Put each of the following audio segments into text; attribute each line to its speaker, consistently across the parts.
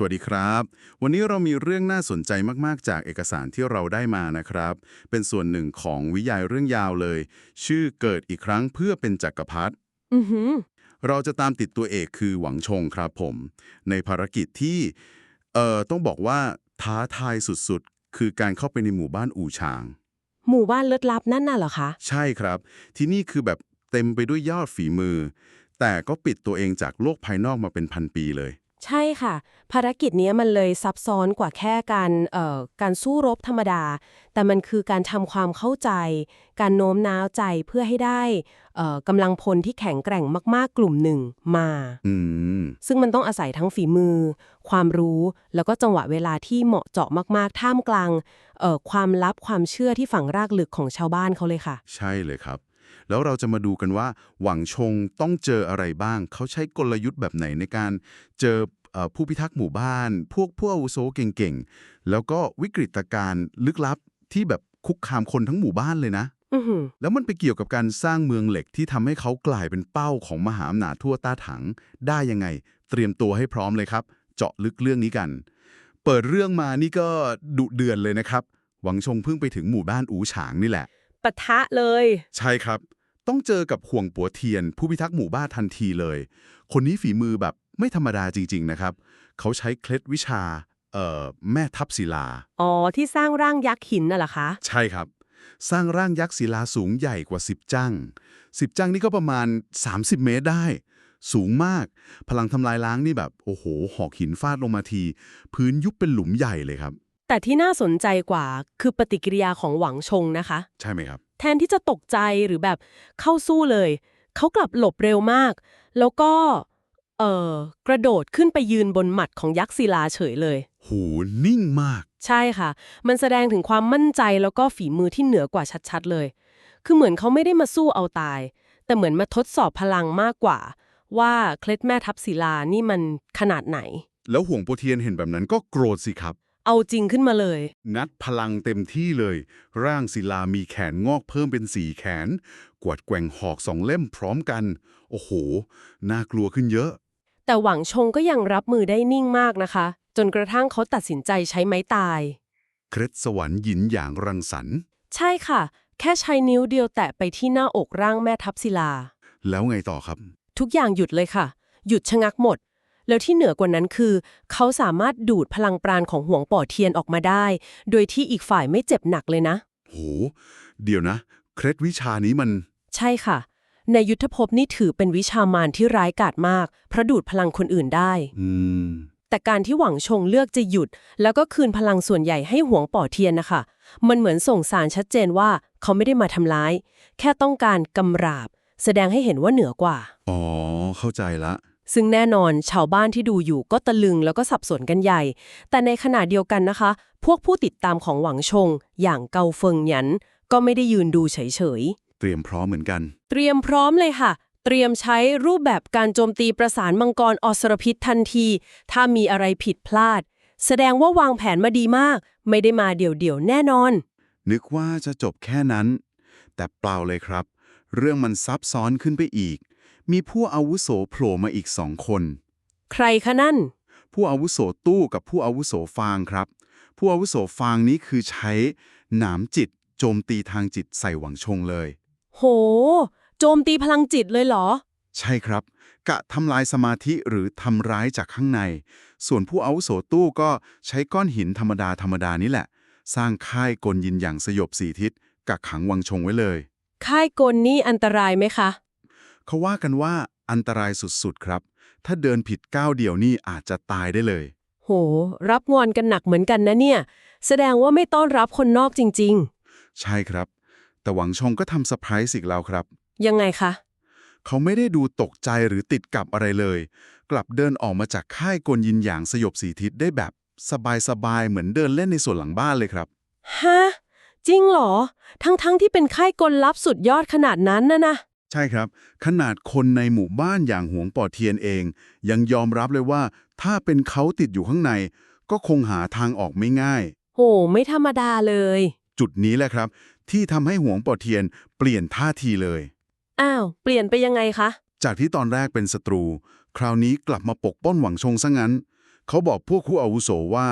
Speaker 1: สวัสดีครับ วันนี้เรามีเรื่องน่าสนใจมาก ๆ จากเอกสารที่เราได้มานะครับ เป็นส่วนหนึ่งของวิจัยเรื่องยาวเลย ชื่อเกิดอีกครั้งเพื่อเป็นจักรพรรดิ
Speaker 2: อือหือ
Speaker 1: เราจะตามติดตัวเอกคือหวังชงครับผม ในภารกิจที่เอ่อต้องบอกว่าท้าทายสุดๆ คือการเข้าไปในหมู่บ้านอู่ชาง
Speaker 2: หมู่บ้านเลิศลับนั่นน่ะเหรอคะ
Speaker 1: ใช่ครับ ที่นี่คือแบบเต็มไปด้วยยอดฝีมือ แต่ก็ปิดตัวเองจากโลกภายนอกมาเป็นพันปีเลย
Speaker 2: ใช่ค่ะ ภารกิจเนี้ยมันเลยซับซ้อนกว่าแค่การเอ่อการสู้รบธรรมดา แต่มันคือการทำความเข้าใจ การโน้มน้าวใจเพื่อให้ได้เอ่อกำลังพลที่แข็งแกร่งมาก ๆ กลุ่มหนึ่งมา
Speaker 1: อืม
Speaker 2: ซึ่งมันต้องอาศัยทั้งฝีมือ ความรู้แล้วก็จังหวะเวลาที่เหมาะเจาะมาก ๆ ท่ามกลางเอ่อความลับความเชื่อที่ฝังรากลึกของชาวบ้านเขาเลยค่ะ
Speaker 1: ใช่เลยครับ แล้วเราจะมาดูกันว่าหวังชงต้องเจออะไรบ้าง เขาใช้กลยุทธ์แบบไหนในการเจอเอ่อผู้พิทักษ์หมู่บ้าน พวกผู้อาวุโสเก่งๆ แล้วก็วิกฤตการณ์ลึกลับที่แบบคุกคามคนทั้งหมู่บ้านเลยนะ
Speaker 2: อือหือ
Speaker 1: แล้วมันไปเกี่ยวกับการสร้างเมืองเหล็กที่ทำให้เขากลายเป็นเป้าของมหาอำนาจทั่วต้าถัง ได้ยังไง เตรียมตัวให้พร้อมเลยครับ เจาะลึกเรื่องนี้กัน เปิดเรื่องมานี่ก็ดุเดือนเลยนะครับ หวังชงเพิ่งไปถึงหมู่บ้านอูฉางนี่แหละ
Speaker 2: ปะทะเลย
Speaker 1: ใช่ครับ ต้องเจอกับห่วงปัวเทียน ผู้พิทักษ์หมู่บ้านทันทีเลย คนนี้ฝีมือแบบไม่ธรรมดาจริง ๆ นะครับ เขาใช้เคล็ดวิชาเอ่อแม่ทัพศิลา
Speaker 2: อ๋อ ที่สร้างร่างยักษ์หินน่ะเหรอคะ
Speaker 1: ใช่ครับ สร้างร่างยักษ์ศิลาสูงใหญ่กว่า 10 จั่ง10 จั่งนี่ก็ประมาณ 30 เมตรได้ สูงมาก พลังทำลายล้างนี่แบบ โอ้โห หอกหินฟาดลงมาที พื้นยุบเป็นหลุมใหญ่เลยครับ
Speaker 2: แต่ที่น่าสนใจกว่าคือปฏิกิริยาของหวังชงนะคะ
Speaker 1: ใช่ไหมครับ
Speaker 2: แทนที่จะตกใจหรือแบบเข้าสู้เลย เขากลับหลบเร็วมาก แล้วก็ เอ่อกระโดดขึ้นไปยืนบนหมัดของยักษ์ศิลาเฉยเลย
Speaker 1: หูนิ่งมาก
Speaker 2: ใช่ค่ะ มันแสดงถึงความมั่นใจแล้วก็ฝีมือที่เหนือกว่าชัดๆเลย คือเหมือนเขาไม่ได้มาสู้เอาตาย แต่เหมือนมาทดสอบพลังมากกว่า ว่าเคล็ดแม่ทัพศิลานี่มันขนาดไหน
Speaker 1: แล้วห่วงปัวเทียนเห็นแบบนั้นก็โกรธสิครับ
Speaker 2: เอาจริงขึ้นมาเลย
Speaker 1: งัดพลังเต็มที่เลย ร่างศิลามีแขนงอกเพิ่มเป็นสี่แขน กวาดแกว่งหอกสองเล่มพร้อมกัน โอ้โห น่ากลัวขึ้นเยอะ
Speaker 2: แต่หวังชงก็ยังรับมือได้นิ่งมากนะคะ จนกระทั่งเขาตัดสินใจใช้ไม้ตาย
Speaker 1: เคล็ดสวรรค์หยินหยางรังสรรค์
Speaker 2: ใช่ค่ะ แค่ใช้นิ้วเดียวแตะไปที่หน้าอกร่างแม่ทัพศิลา
Speaker 1: แล้วไงต่อครับ
Speaker 2: ทุกอย่างหยุดเลยค่ะ หยุดชะงักหมด แล้วที่เหนือกว่านั้นคือ เขาสามารถดูดพลังปราณของห่วงป่อเทียนออกมาได้ โดยที่อีกฝ่ายไม่เจ็บหนักเลยนะ
Speaker 1: โห เดี๋ยวนะ เคล็ดวิชานี้มัน
Speaker 2: ใช่ค่ะ ในยุทธภพนี่ถือเป็นวิชามารที่ร้ายกาจมาก เพราะดูดพลังคนอื่นได้
Speaker 1: อืม
Speaker 2: แต่การที่หวังชงเลือกจะหยุด แล้วก็คืนพลังส่วนใหญ่ให้หวงป่อเทียนนะคะ มันเหมือนส่งสารชัดเจนว่าเขาไม่ได้มาทำร้าย แค่ต้องการกำราบ แสดงให้เห็นว่าเหนือกว่า
Speaker 1: อ๋อ เข้าใจละ
Speaker 2: ซึ่งแน่นอนชาวบ้านที่ดูอยู่ก็ตะลึงแล้วก็สับสนกันใหญ่ แต่ในขณะเดียวกันนะคะ พวกผู้ติดตามของหวังชง อย่างเกาเฟิงหยัน ก็ไม่ได้ยืนดูเฉย
Speaker 1: เตรียมพร้อมเหมือนกัน
Speaker 2: ๆเตรียมพร้อมเลยค่ะ เตรียมใช้รูปแบบการโจมตีประสานมังกรอสรพิษทันที ถ้ามีอะไรผิดพลาด แสดงว่าวางแผนมาดีมาก ไม่ได้มาเดี่ยวๆแน่นอน
Speaker 1: นึกว่าจะจบแค่นั้น แต่เปล่าเลยครับ เรื่องมันซับซ้อนขึ้นไปอีก มีผู้อาวุโสโผล่มาอีกสองคน
Speaker 2: ใครคะนั่น
Speaker 1: ผู้อาวุโสตู้กับผู้อาวุโสฟางครับ ผู้อาวุโสฟางนี้คือใช้หนามจิตโจมตีทางจิตใส่หวังชงเลย
Speaker 2: โห โจมตีพลังจิตเลยเหรอ
Speaker 1: ใช่ครับ กะทำลายสมาธิหรือทำร้ายจากข้างใน ส่วนผู้อาวุโสตู้ก็ใช้ก้อนหินธรรมดาธรรมดานี่แหละ สร้างค่ายกลยินอย่างสยบสีทิศกักขังวังชงไว้เลย
Speaker 2: ค่ายกลนี่อันตรายไหมคะ
Speaker 1: เขาว่ากันว่าอันตรายสุดๆครับ ถ้าเดินผิดก้าวเดียวนี่อาจจะตายได้เลย
Speaker 2: โห รับงอนกันหนักเหมือนกันนะเนี่ย แสดงว่าไม่ต้อนรับคนนอกจริง
Speaker 1: ใช่ครับ แต่หวังชงก็ทำเซอร์ไพรส์อีกแล้วครับ
Speaker 2: ๆ ยังไงคะ
Speaker 1: เขาไม่ได้ดูตกใจหรือติดกับอะไรเลย กลับเดินออกมาจากค่ายกลยินอย่างสยบสีทิศได้แบบ สบายๆเหมือนเดินเล่นในสวนหลังบ้านเลยครับ
Speaker 2: ฮะ จริงเหรอ ทั้งๆทที่เป็นค่ายกลลับสุดยอดขนาดนั้นนะนะ
Speaker 1: ใช่ครับ ขนาดคนในหมู่บ้านอย่างหวงปอเทียนเอง ยังยอมรับเลยว่า ถ้าเป็นเขาติดอยู่ข้างใน ก็คงหาทางออกไม่ง่าย
Speaker 2: โห ไม่ธรรมดาเลย
Speaker 1: จุดนี้แหละครับ ที่ทำให้หวงปอเทียนเปลี่ยนท่าทีเลย
Speaker 2: อ้าว เปลี่ยนไปยังไงคะ
Speaker 1: จากที่ตอนแรกเป็นศัตรู คราวนี้กลับมาปกป้องหวังชงซะงั้น เขาบอกพวกครูอาวุโสว่า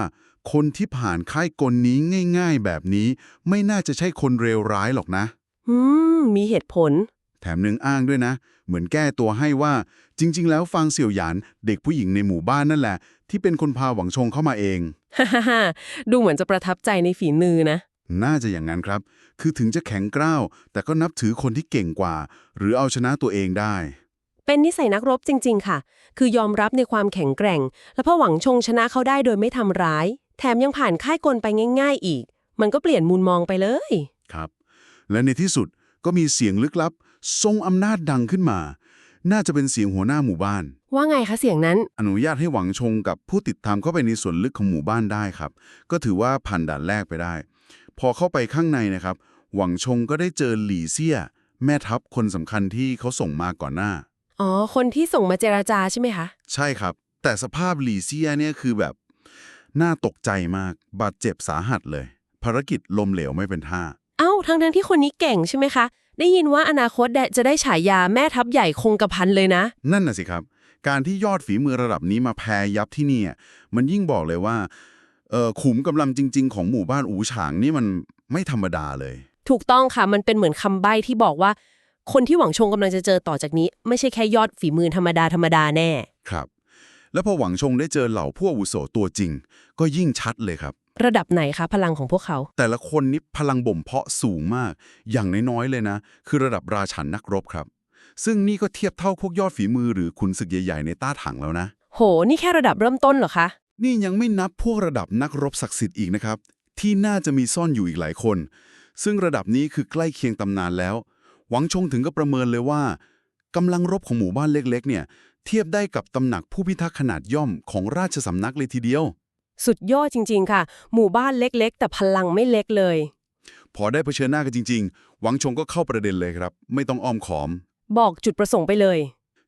Speaker 1: คนที่ผ่านค่ายกลนี้ง่าย ๆ แบบนี้ ไม่น่าจะใช่คนเลวร้ายหรอกนะ
Speaker 2: อืม มีเหตุผล
Speaker 1: แถมหนึ่งอ้างด้วยนะ เหมือนแก้ตัวให้ว่าจริง ๆ แล้วฟางเสี่ยวหยานเด็กผู้หญิงในหมู่บ้านนั่นแหละ ที่เป็นคนพาหวังชงเข้ามาเอง
Speaker 2: ฮ่าฮ่าดูเหมือนจะประทับใจในฝีมือนะ
Speaker 1: น่าจะอย่างนั้นครับ คือถึงจะแข็งกร้าว แต่ก็นับถือคนที่เก่งกว่า หรือเอาชนะตัวเองได้
Speaker 2: เป็นนิสัยนักรบจริง ๆ ค่ะ คือยอมรับในความแข็งแกร่ง และพอหวังชงชนะเขาได้โดยไม่ทำร้าย แถมยังผ่านค่ายกลไปง่าย ๆ อีก มันก็เปลี่ยนมุมมองไปเลย
Speaker 1: ครับ และในที่สุดก็มีเสียงลึกลับ ทรงอำนาจดังขึ้นมา น่าจะเป็นเสียงหัวหน้าหมู่บ้าน
Speaker 2: ว่าไงคะเสียงนั้น
Speaker 1: อนุญาตให้หวังชงกับผู้ติดตามเข้าไปในส่วนลึกของหมู่บ้านได้ครับ ก็ถือว่าผ่านด่านแรกไปได้ พอเข้าไปข้างในนะครับ หวังชงก็ได้เจอหลี่เซี่ย แม่ทัพคนสำคัญที่เขาส่งมาก่อนหน้า
Speaker 2: อ๋อ คนที่ส่งมาเจราจาใช่ไหมคะ
Speaker 1: ใช่ครับ แต่สภาพหลี่เซี่ยเนี่ยคือแบบ น่าตกใจมาก บาดเจ็บสาหัสเลย ภารกิจลมเหลวไม่เป็นท่า
Speaker 2: เอ้า ทั้งทั้งๆที่คนนี้เก่งใช่ไหมคะ ได้ยินว่าอนาคตจะได้ฉายาแม่ทัพใหญ่คงกระพันเลยนะ
Speaker 1: นั่นน่ะสิครับ การที่ยอดฝีมือระดับนี้มาแพ้ยับที่นี่อะมันยิ่งบอกเลยว่าเอ่อขุมกำลังจริง ๆ ของหมู่บ้านอูฉางนี่มันไม่ธรรมดาเลย
Speaker 2: ถูกต้องค่ะมันเป็นเหมือนคำใบ้ที่บอกว่า คนที่หวังชงกำลังจะเจอต่อจากนี้ ไม่ใช่แค่ยอดฝีมือธรรมดาธรรมดาแน่
Speaker 1: ครับ แล้วพอหวังชงได้เจอเหล่าผู้อาวุโสตัวจริง ก็ยิ่งชัดเลยครับ
Speaker 2: ระดับไหนคะพลังของพวกเขา
Speaker 1: แต่ละคนนี่พลังบ่มเพาะสูงมาก อย่างน้อยๆเลยนะ คือระดับราชันนักรบครับ ซึ่งนี่ก็เทียบเท่าพวกยอดฝีมือหรือขุนศึกใหญ่ๆในต้าถังแล้วนะ
Speaker 2: โห นี่แค่ระดับเริ่มต้นเหรอคะ
Speaker 1: นี่ยังไม่นับพวกระดับนักรบศักดิ์สิทธิ์อีกนะครับ ที่น่าจะมีซ่อนอยู่อีกหลายคน ซึ่งระดับนี้คือใกล้เคียงตำนานแล้ว หวังชงถึงก็ประเมินเลยว่ากำลังรบของหมู่บ้านเล็กๆ เนี่ย เทียบได้กับตำหนักผู้พิทักษ์ขนาดย่อมของราชสำนักเลยทีเดียว
Speaker 2: สุดยอดจริง ๆ ค่ะ หมู่บ้านเล็กๆ แต่พลังไม่เล็กเลย
Speaker 1: พอได้เผชิญหน้ากันจริง ๆ หวังชงก็เข้าประเด็นเลยครับ ไม่ต้องอ้อมขอม
Speaker 2: บอกจุดประสงค์ไปเลย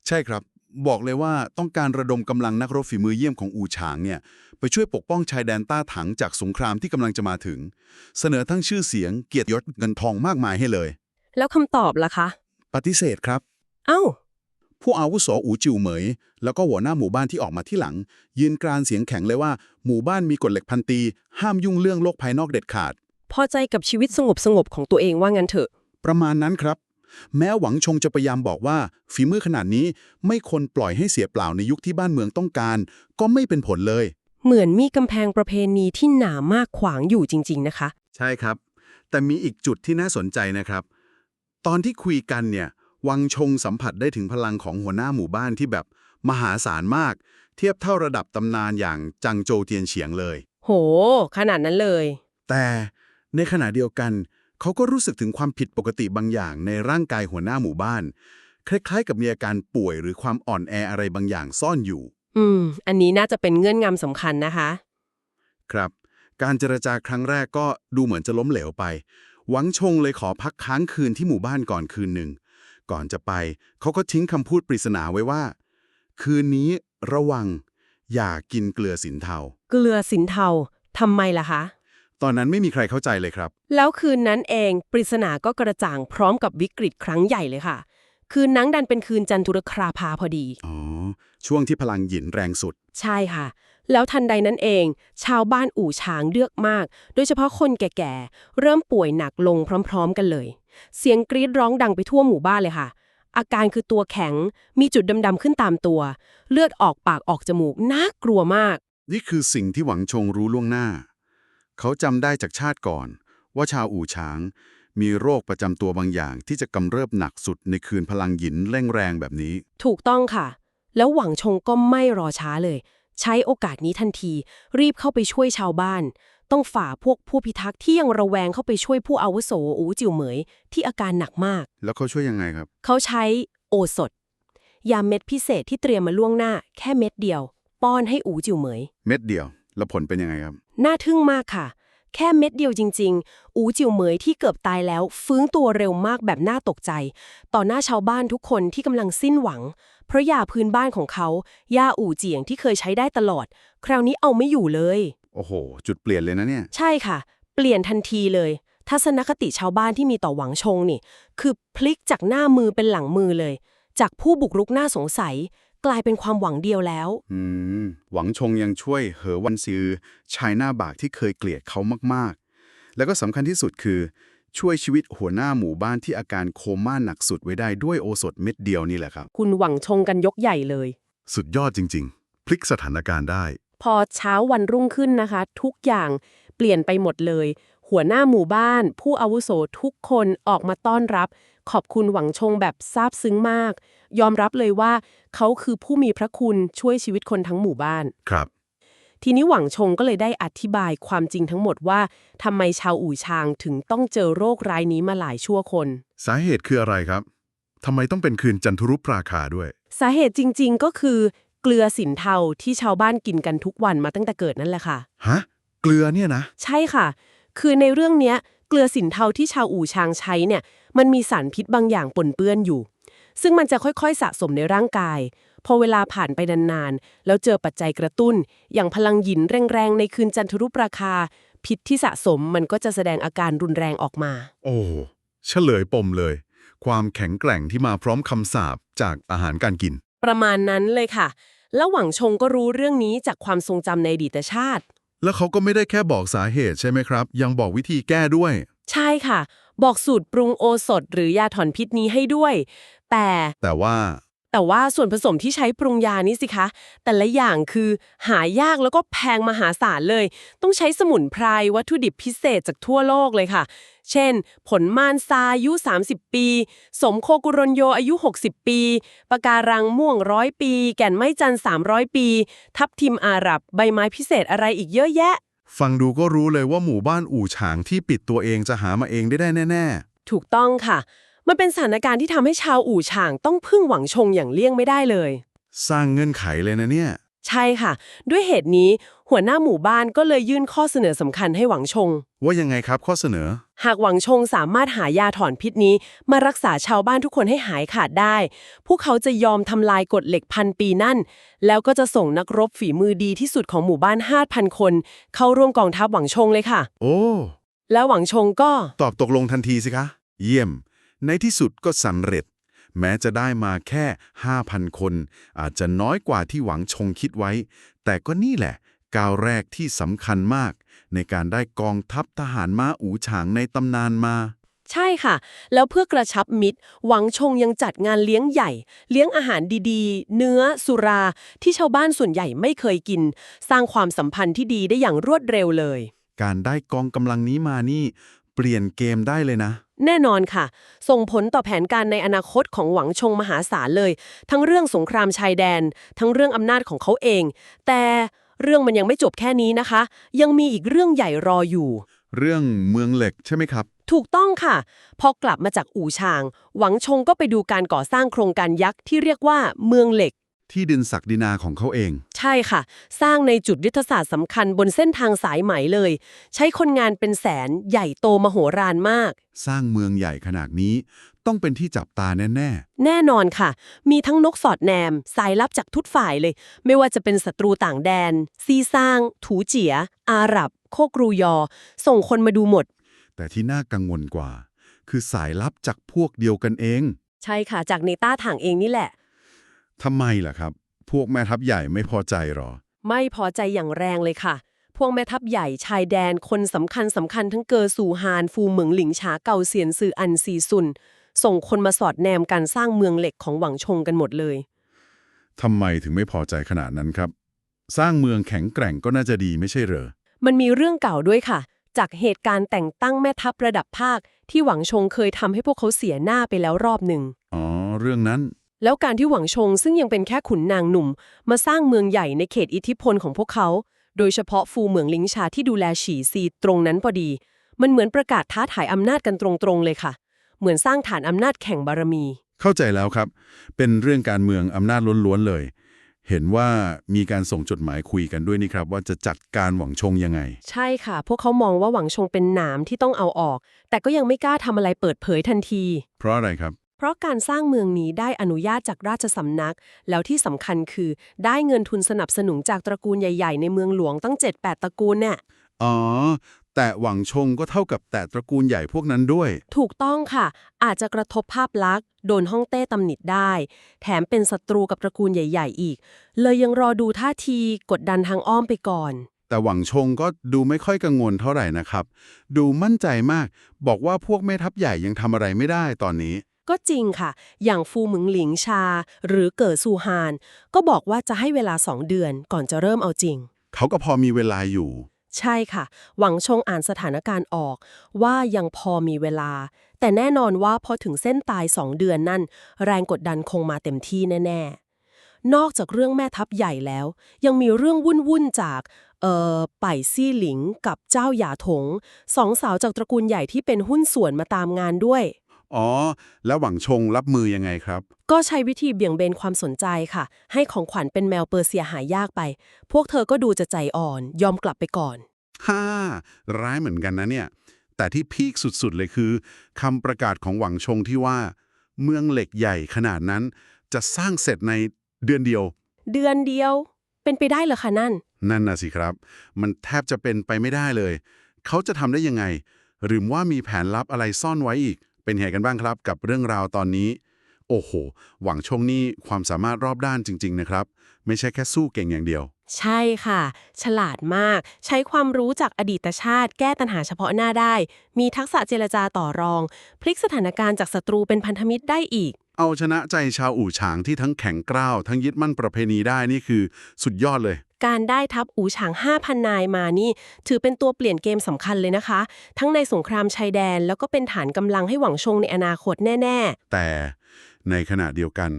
Speaker 1: ใช่ครับ บอกเลยว่าต้องการระดมกำลังนักรบฝีมือเยี่ยมของอูฉางเนี่ยไปช่วยปกป้องชายแดนต้าถังจากสงครามที่กำลังจะมาถึง เสนอทั้งชื่อเสียงเกียรติยศเงินทองมากมายให้เลย
Speaker 2: แล้วคำตอบล่ะคะ
Speaker 1: ปฏิเสธครับ
Speaker 2: เอ้า
Speaker 1: ผู้อาวุโสอูจิวเหมย แล้วก็หัวหน้าหมู่บ้านที่ออกมาที่หลัง ยืนกรานเสียงแข็งเลยว่าหมู่บ้านมีกฎเหล็กพันตีห้ามยุ่งเรื่องโลกภายนอกเด็ดขาด
Speaker 2: พอใจกับชีวิตสงบสงบๆของตัวเองว่างั้นเถอะ
Speaker 1: ประมาณนั้นครับ แม้หวังชงจะพยายามบอกว่าฝีมือขนาดนี้ไม่ควรปล่อยให้เสียเปล่าในยุคที่บ้านเมืองต้องการ ก็ไม่เป็นผลเลย
Speaker 2: เหมือนมีกำแพงประเพณีที่หนามากขวางอยู่จริง ๆ นะคะ
Speaker 1: ใช่ครับ แต่มีอีกจุดที่น่าสนใจนะครับ ตอนที่คุยกันเนี่ย วังชงสัมผัสได้ถึงพลังของหัวหน้าหมู่บ้านที่แบบมหาศาลมาก เทียบเท่าระดับตำนานอย่างจังโจวเทียนเฉียงเลย
Speaker 2: โห ขนาดนั้นเลย
Speaker 1: แต่ในขณะเดียวกันเขาก็รู้สึกถึงความผิดปกติบางอย่างในร่างกายหัวหน้าหมู่บ้าน คล้ายๆ กับมีอาการป่วยหรือความอ่อนแออะไรบางอย่างซ่อนอยู่
Speaker 2: อืม อันนี้น่าจะเป็นเงื่อนงำสำคัญนะคะ
Speaker 1: ครับ การเจรจาครั้งแรกก็ดูเหมือนจะล้มเหลวไป หวังชงเลยขอพักค้างคืนที่หมู่บ้านก่อนคืนหนึ่ง ก่อนจะไป เขาก็ทิ้งคำพูดปริศนาไว้ว่า คืนนี้ระวัง อย่ากินเกลือสินเทา
Speaker 2: เกลือสินเทาทำไมล่ะคะ
Speaker 1: ตอนนั้นไม่มีใครเข้าใจเลยครับ
Speaker 2: แล้วคืนนั้นเองปริศนาก็กระจ่างพร้อมกับวิกฤตครั้งใหญ่เลยค่ะ คืนนั้นดันเป็นคืนจันทุรคราพาพอดี
Speaker 1: อ๋อ ช่วงที่พลังหยินแรงสุด
Speaker 2: ใช่ค่ะ แล้วทันใดนั้นเอง ชาวบ้านอู่ช้างเลือกมาก โดยเฉพาะคนแก่ๆ เริ่มป่วยหนักลงพร้อม ๆ กันเลย เสียงกรีดร้องดังไปทั่วหมู่บ้านเลยค่ะ อาการคือตัวแข็ง มีจุดดำๆขึ้นตามตัว เลือดออกปากออกจมูก น่ากลัวมาก
Speaker 1: นี่คือสิ่งที่หวังชงรู้ล่วงหน้า เขาจำได้จากชาติก่อน ว่าชาวอู่ช้าง มีโรคประจำตัวบางอย่างที่จะกำเริบหนักสุดในคืนพลังหยินแรงแรงๆแบบนี้
Speaker 2: ถูกต้องค่ะ แล้วหวังชงก็ไม่รอช้าเลย ใช้โอกาสนี้ทันที รีบเข้าไปช่วยชาวบ้าน ต้องฝ่าพวกผู้พิทักษ์ที่ยังระแวงเข้าไปช่วยผู้อาวุโสอูจิวเหมยที่อาการหนักมาก
Speaker 1: แล้วเขาช่วยยังไงครับ
Speaker 2: เขาใช้โอสถ ยาเม็ดพิเศษที่เตรียมมาล่วงหน้า แค่เม็ดเดียว ป้อนให้อูจิวเหมย
Speaker 1: เม็ดเดียว แล้วผลเป็นยังไงครับ
Speaker 2: น่าทึ่งมากค่ะ แค่เม็ดเดียวจริง ๆ อูจิวเหมยที่เกือบตายแล้ว ฟื้นตัวเร็วมากแบบน่าตกใจ ต่อหน้าชาวบ้านทุกคนที่กำลังสิ้นหวัง เพราะยาพื้นบ้านของเขายาอู่เจียงที่เคยใช้ได้ตลอด คราวนี้เอาไม่อยู่เลย
Speaker 1: โอ้โห จุดเปลี่ยนเลยนะเนี่ย
Speaker 2: ใช่ค่ะ เปลี่ยนทันทีเลย ทัศนคติชาวบ้านที่มีต่อหวังชงนี่ คือพลิกจากหน้ามือเป็นหลังมือเลย จากผู้บุกรุกน่าสงสัย กลายเป็นความหวังเดียวแล้ว
Speaker 1: อืม หวังชงยังช่วยเหอวันซือชายหน้าบากที่เคยเกลียดเขามากๆ แล้วก็สำคัญที่สุดคือ ช่วยชีวิตหัวหน้าหมู่บ้านที่อาการโคม่าหนักสุดไว้ได้ด้วยโอสถเม็ดเดียวนี่แหละครับ
Speaker 2: คุณหวังชงกันยกใหญ่เลย
Speaker 1: สุดยอดจริง ๆ พลิกสถานการณ์ได้
Speaker 2: พอเช้าวันรุ่งขึ้นนะคะ ทุกอย่างเปลี่ยนไปหมดเลย หัวหน้าหมู่บ้าน ผู้อาวุโสทุกคนออกมาต้อนรับ ขอบคุณหวังชงแบบซาบซึ้งมาก ยอมรับเลยว่า เขาคือผู้มีพระคุณช่วยชีวิตคนทั้งหมู่บ้าน
Speaker 1: ครับ
Speaker 2: ทีนี้หวังชงก็เลยได้อธิบายความจริงทั้งหมดว่าทำไมชาวอู่ชางถึงต้องเจอโรคร้ายนี้มาหลายชั่วคน
Speaker 1: สาเหตุคืออะไรครับทำไมต้องเป็นคืนจันทรุปราคาด้วย
Speaker 2: สาเหตุจริงๆก็คือ เกลือสินเทาที่ชาวบ้านกินกันทุกวันมาตั้งแต่เกิดนั่นแหละค่ะ
Speaker 1: ฮะ เกลือเนี่ยนะ
Speaker 2: ใช่ค่ะ คือในเรื่องเนี้ยเกลือสินเทาที่ชาวอู่ชางใช้เนี่ย มันมีสารพิษบางอย่างปนเปื้อนอยู่ ซึ่งมันจะค่อยๆสะสมในร่างกาย พอเวลาผ่านไปนานๆ แล้วเจอปัจจัยกระตุ้น อย่างพลังหยินแรงๆ ในคืนจันทรุปราคา พิษที่สะสมมันก็จะแสดงอาการรุนแรงออกมา
Speaker 1: โอ้เฉลยปมเลย ความแข็งแกร่งที่มาพร้อมคำสาปจากอาหารการกิน
Speaker 2: ประมาณนั้นเลยค่ะ แล้วหวังชงก็รู้เรื่องนี้จากความทรงจำในอดีตชาติ
Speaker 1: แล้วเขาก็ไม่ได้แค่บอกสาเหตุใช่ไหมครับ ยังบอกวิธีแก้ด้วย
Speaker 2: ใช่ค่ะ บอกสูตรปรุงโอสถหรือยาถอนพิษนี้ให้ด้วย แต่
Speaker 1: แต่ว่า
Speaker 2: แต่ว่าส่วนผสมที่ใช้ปรุงยานี่สิคะ แต่ละอย่างคือหายากแล้วก็แพงมหาศาลเลย ต้องใช้สมุนไพรวัตถุดิบพิเศษจากทั่วโลกเลยค่ะ เช่น ผลม่านซาอายุ 30 ปี สมโคกุรนโยอายุ 60 ปีปะการังม่วงร้อยปี แก่นไม้จันทร์300 ปี ทับทิมอาหรับ ใบไม้พิเศษอะไรอีกเยอะแยะ
Speaker 1: ฟังดูก็รู้เลยว่าหมู่บ้านอู่ฉางที่ปิดตัวเองจะหามาเองได้ได้แน่
Speaker 2: ถูกต้องค่ะ มันเป็นสถานการณ์ที่ทำให้ชาวอู่ฉางต้องพึ่งหวังชงอย่างเลี่ยงไม่ได้เลย
Speaker 1: ๆสร้างเงื่อนไขเลยนะเนี่ย
Speaker 2: ใช่ค่ะ ด้วยเหตุนี้หัวหน้าหมู่บ้านก็เลยยื่นข้อเสนอสำคัญให้หวังชง
Speaker 1: ว่ายังไงครับข้อเสนอ
Speaker 2: หากหวังชงสามารถหายาถอนพิษนี้ มารักษาชาวบ้านทุกคนให้หายขาดได้ พวกเขาจะยอมทำลายกฎเหล็กพันปีนั่น แล้วก็จะส่งนักรบฝีมือดีที่สุดของหมู่บ้าน 5,000 คน เข้าร่วมกองทัพหวังชงเลยค่ะ
Speaker 1: โอ้
Speaker 2: แล้วหวังชงก็
Speaker 1: ตอบตกลงทันทีสิคะ เยี่ยม ในที่สุดก็สำเร็จ แม้จะได้มาแค่ 5,000 คน อาจจะน้อยกว่าที่หวังชงคิดไว้ แต่ก็นี่แหละก้าวแรกที่สำคัญมาก ในการได้กองทัพทหารม้าอูฉางในตำนานมา
Speaker 2: ใช่ค่ะ แล้วเพื่อกระชับมิตร หวังชงยังจัดงานเลี้ยงใหญ่ เลี้ยงอาหารดีๆ เนื้อสุรา ที่ชาวบ้านส่วนใหญ่ไม่เคยกิน สร้างความสัมพันธ์ที่ดีได้อย่างรวดเร็วเลย
Speaker 1: การได้กองกำลังนี้มานี่ เปลี่ยนเกมได้เลยนะ
Speaker 2: แน่นอนค่ะ ส่งผลต่อแผนการในอนาคตของหวังชงมหาศาลเลย ทั้งเรื่องสงครามชายแดน ทั้งเรื่องอำนาจของเขาเอง แต่เรื่องมันยังไม่จบแค่นี้นะคะ ยังมีอีกเรื่องใหญ่รออยู่
Speaker 1: เรื่องเมืองเหล็กใช่ไหมครับ
Speaker 2: ถูกต้องค่ะ พอกลับมาจากอู่ชาง หวังชงก็ไปดูการก่อสร้างโครงการยักษ์ที่เรียกว่าเมืองเหล็ก
Speaker 1: ที่ดินศักดินาของเขาเอง
Speaker 2: ใช่ค่ะ สร้างในจุดยุทธศาสตร์สำคัญบนเส้นทางสายไหมเลย ใช้คนงานเป็นแสนใหญ่โตมโหฬารมาก
Speaker 1: สร้างเมืองใหญ่ขนาดนี้ ต้องเป็นที่จับตาแน่
Speaker 2: แน่นอนค่ะ มีทั้งนกสอดแนม สายลับจากทุกฝ่ายเลย ไม่ว่าจะเป็นศัตรูต่างแดน ซีซาง ถูเจีย อาหรับ โคกรูยอ ส่งคนมาดูหมด
Speaker 1: ๆ แต่ที่น่ากังวลกว่า คือสายลับจากพวกเดียวกันเอง
Speaker 2: ใช่ค่ะ จากเนต้าถังเองนี่แหละ
Speaker 1: ทำไมล่ะครับ พวกแม่ทัพใหญ่ไม่พอใจหรอ
Speaker 2: ไม่พอใจอย่างแรงเลยค่ะ พวกแม่ทัพใหญ่ชายแดนคนสำคัญสำคัญทั้งเกอสู่ฮานฟูเหมิงหลิงฉาเก่าเซียนซืออันซีซุน ส่งคนมาสอดแนมการสร้างเมืองเหล็กของหวังชงกันหมดเลย
Speaker 1: ทำไมถึงไม่พอใจขนาดนั้นครับ สร้างเมืองแข็งแกร่งก็น่าจะดีไม่ใช่เหรอ
Speaker 2: มันมีเรื่องเก่าด้วยค่ะ จากเหตุการณ์แต่งตั้งแม่ทัพระดับภาค ที่หวังชงเคยทำให้พวกเขาเสียหน้าไปแล้วรอบหนึ่ง
Speaker 1: อ๋อ เรื่องนั้น
Speaker 2: แล้วการที่หวังชงซึ่งยังเป็นแค่ขุนนางหนุ่ม มาสร้างเมืองใหญ่ในเขตอิทธิพลของพวกเขา โดยเฉพาะฟูเหมืองลิงชาที่ดูแลฉีซีตรงนั้นพอดี มันเหมือนประกาศท้าทายอำนาจกันตรงๆเลยค่ะ เหมือนสร้างฐานอำนาจแข่งบารมี
Speaker 1: เข้าใจแล้วครับ เป็นเรื่องการเมืองอำนาจล้วนๆเลย เห็นว่ามีการส่งจดหมายคุยกันด้วยนี่ครับ ว่าจะจัดการหวังชงยังไง
Speaker 2: ใช่ค่ะ พวกเขามองว่าหวังชงเป็นหนามที่ต้องเอาออก แต่ก็ยังไม่กล้าทำอะไรเปิดเผยทันที
Speaker 1: เพราะอะไรครับ
Speaker 2: เพราะการสร้างเมืองนี้ได้อนุญาตจากราชสำนัก แล้วที่สำคัญคือได้เงินทุนสนับสนุนจากตระกูลใหญ่ๆ ในเมืองหลวงตั้ง 7-8 ตระกูลเนี่ย
Speaker 1: อ๋อ แต่หวังชงก็เท่ากับแต่ตระกูลใหญ่พวกนั้นด้วย
Speaker 2: ถูกต้องค่ะ อาจจะกระทบภาพลักษณ์ โดนฮ่องเต้ตำหนิได้ แถมเป็นศัตรูกับตระกูลใหญ่ ๆ อีก เลยยังรอดูท่าทีกดดันทางอ้อมไปก่อน
Speaker 1: แต่หวังชงก็ดูไม่ค่อยกังวลเท่าไหร่นะครับ ดูมั่นใจมาก บอกว่าพวกแม่ทัพใหญ่ยังทำอะไรไม่ได้ตอนนี้
Speaker 2: ก็จริงค่ะ อย่างฟูหมึงหลิงชา หรือเก๋อซูฮาน ก็บอกว่าจะให้เวลาสองเดือนก่อนจะเริ่มเอาจริง
Speaker 1: เขาก็พอมีเวลาอยู่
Speaker 2: ใช่ค่ะ หวังชงอ่านสถานการณ์ออก ว่ายังพอมีเวลา แต่แน่นอนว่าพอถึงเส้นตายสองเดือนนั่น แรงกดดันคงมาเต็มที่แน่ ๆ นอกจากเรื่องแม่ทัพใหญ่แล้ว ยังมีเรื่องวุ่นๆจากเอ่อป่ายซี่หลิงกับเจ้าหยาถง สองสาวจากตระกูลใหญ่ที่เป็นหุ้นส่วนมาตามงานด้วย
Speaker 1: อ๋อ แล้วหวังชงรับมือยังไงครับ
Speaker 2: ก็ใช้วิธีเบี่ยงเบนความสนใจค่ะ ให้ของขวัญเป็นแมวเปอร์เซียหายากไป พวกเธอก็ดูจะใจอ่อน ยอมกลับไปก่อน
Speaker 1: ฮ่า ร้ายเหมือนกันนะเนี่ย แต่ที่พีคสุดๆเลยคือคำประกาศของหวังชงที่ว่า เมืองเหล็กใหญ่ขนาดนั้น จะสร้างเสร็จในเดือนเดียว
Speaker 2: เดือนเดียว เป็นไปได้เหรอคะนั่น
Speaker 1: นั่นน่ะสิครับ มันแทบจะเป็นไปไม่ได้เลย เขาจะทำได้ยังไง หรือว่ามีแผนลับอะไรซ่อนไว้อีก เป็นไงกันบ้างครับกับเรื่องราวตอนนี้ โอ้โห หวังชงนี่ความสามารถรอบด้านจริง ๆ นะครับ ไม่ใช่แค่สู้เก่งอย่างเดียว
Speaker 2: ใช่ค่ะ ฉลาดมาก ใช้ความรู้จากอดีตชาติ แก้ปัญหาเฉพาะหน้าได้ มีทักษะเจรจาต่อรอง พลิกสถานการณ์จากศัตรูเป็นพันธมิตรได้อีก
Speaker 1: เอาชนะใจชาวอู่ฉางที่ทั้งแข็งกร้าว ทั้งยึดมั่นประเพณีได้นี่คือสุดยอดเลย
Speaker 2: การได้ทัพอูฉาง 5,000 นายมานี่ ถือเป็นตัวเปลี่ยนเกมสำคัญเลยนะคะ ทั้งในสงครามชายแดน แล้วก็เป็นฐานกำลังให้หวังชงในอนาคตแน่
Speaker 1: แต่ในขณะเดียวกัน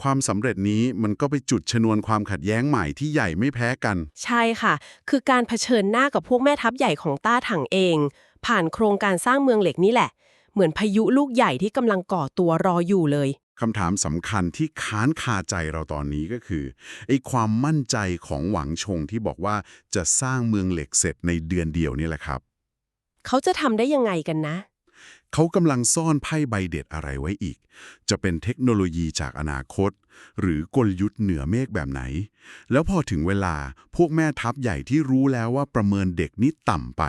Speaker 1: ความสำเร็จนี้มันก็ไปจุดชนวนความขัดแย้งใหม่ที่ใหญ่ไม่แพ้กัน
Speaker 2: ๆ ใช่ค่ะ คือการเผชิญหน้ากับพวกแม่ทัพใหญ่ของต้าถังเอง ผ่านโครงการสร้างเมืองเหล็กนี่แหละ เหมือนพายุลูกใหญ่ที่กำลังก่อตัวรออยู่เลย
Speaker 1: คำถามสำคัญที่ค้านคาใจเราตอนนี้ก็คือไอ้ความมั่นใจของหวังชงที่บอกว่าจะสร้างเมืองเหล็กเสร็จในเดือนเดียวนี่แหละครับ
Speaker 2: เขาจะทำได้ยังไงกันนะ
Speaker 1: เขากำลังซ่อนไพ่ใบเด็ดอะไรไว้อีก จะเป็นเทคโนโลยีจากอนาคต หรือกลยุทธ์เหนือเมฆแบบไหน แล้วพอถึงเวลาพวกแม่ทัพใหญ่ที่รู้แล้วว่าประเมินเด็กนี้ต่ำไป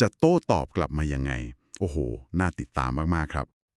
Speaker 1: จะโต้ตอบกลับมายังไง โอ้โห น่าติดตามมาก ๆ ครับ